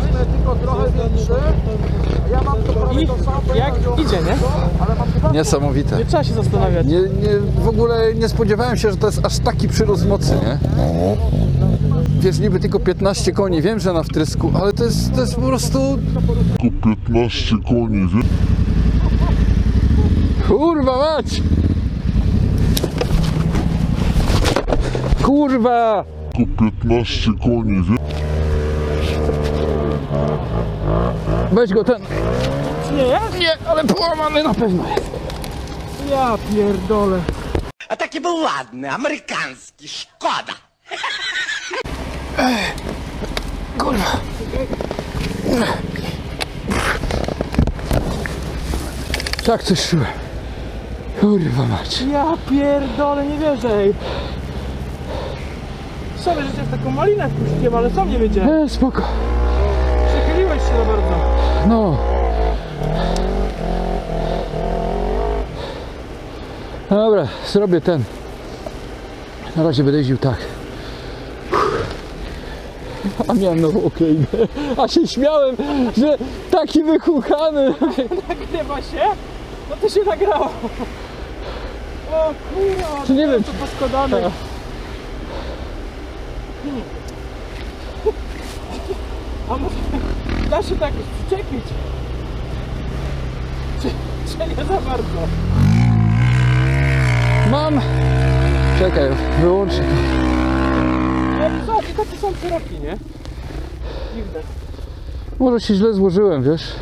wsteczne, tylko trochę większe. Ja mam to prawie I to samo. jak idzie, nie? Ale mam. Niesamowite. Nie trzeba się zastanawiać. Nie, nie, w ogóle nie spodziewałem się, że to jest aż taki przyrost mocy, nie? Wiesz, niby tylko 15 koni, wiem, że na wtrysku, ale to jest, to jest po prostu... Tylko 15 koni, wiem. Kurwa mać! Kurwa! Tylko 15 koni, wiem. Weź go ten... Nie jest? Nie, ale połamany na pewno jest. Ja pierdolę. A taki był ładny, amerykański, szkoda. Kurwa. Tak coś czułem. Kurwa mać. Ja pierdolę, nie wierzę. ej. Sorry, że cię w taką malinę wpuściłem, ale sam nie wiedziałem. E, spoko. Przechyliłeś się za bardzo. No. Dobra, zrobię ten. Na razie będę jeździł tak. A miałem nową oklejkę. A się śmiałem, że taki wychuchany. Nagrywa się? No to się nagrało. O kurwa, Czy nie wiem, to poskładane. A może da się tak przyczepić? Czy, czy nie za bardzo? Mam. Czekaj, wyłączę to. Zobacz, i takie są szerokie, nie? Dziwne. Może się źle złożyłem, wiesz?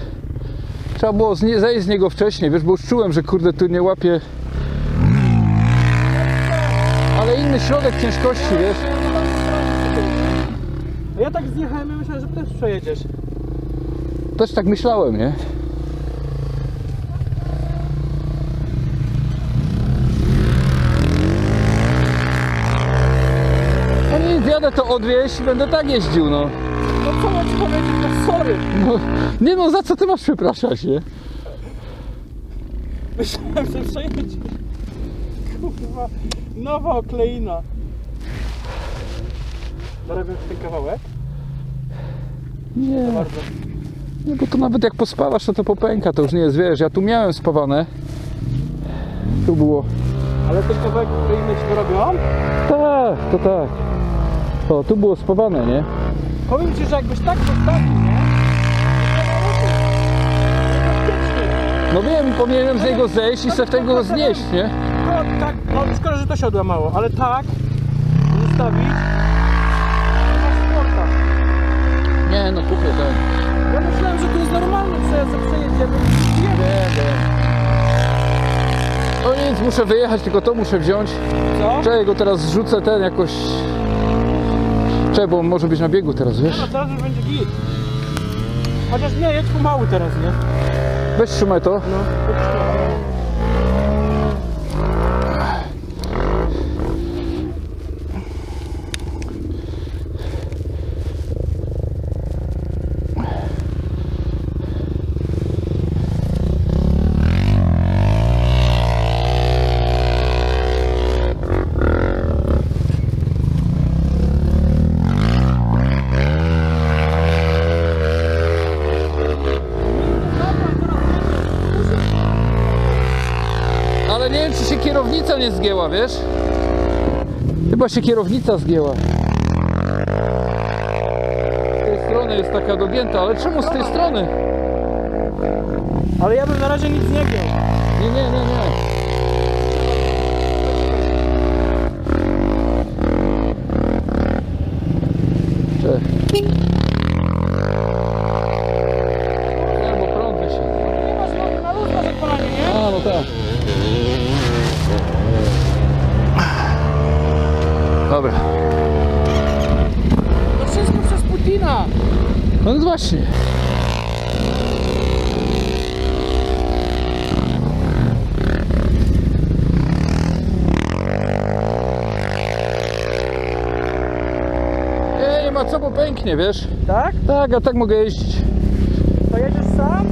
Trzeba było z nie, zejść z niego wcześniej, wiesz, bo już czułem, że kurde tu nie łapie. Ale inny środek ciężkości, wiesz? Ja tak zjechałem, ja myślałem, że też przejedziesz. Też tak myślałem, nie? No nic, jadę to odwieźć i będę tak jeździł, no. No co mam ci powiedzieć, no sorry. no. Nie no, za co ty masz przepraszać, nie? Myślałem, że przejedzie. Kurwa, nowa okleina. Zarabiam ten kawałek? Nie, Bardzo. No bo to nawet jak pospawasz, to to popęka, to już nie jest, wiesz, ja tu miałem spawane. Tu było. Ale ten kawałek okleiny ci wyrobią? Tak, to tak. O, tu było spawane, nie? Powiem ci, że jakbyś tak zostawił, nie? No wiem, powinienem z niego zejść i se w tego znieść, nie? No tak, no szkoda, że to się odłamało, ale tak zostawić. nie masz sporta. Nie, no kupię ten. Ja myślałem, że to jest normalne, że że przejedziemy. Nie, nie. No nic, muszę wyjechać, tylko to muszę wziąć. Co? Czekaj, go teraz zrzucę ten jakoś... Czekaj, bo on może być na biegu teraz, wiesz? No teraz już będzie git. Chociaż nie, jedź pomału teraz, nie? Weź trzymaj to. No, kierownica nie zgięła, wiesz? Chyba się kierownica zgięła. Z tej strony jest taka dogięta, ale czemu z tej strony? Ale ja bym na razie nic nie wiedział. Nie, nie, nie, nie. No właśnie. Nie, nie ma co, bo pęknie, wiesz? Tak? Tak, a tak mogę jeździć. To jedziesz sam?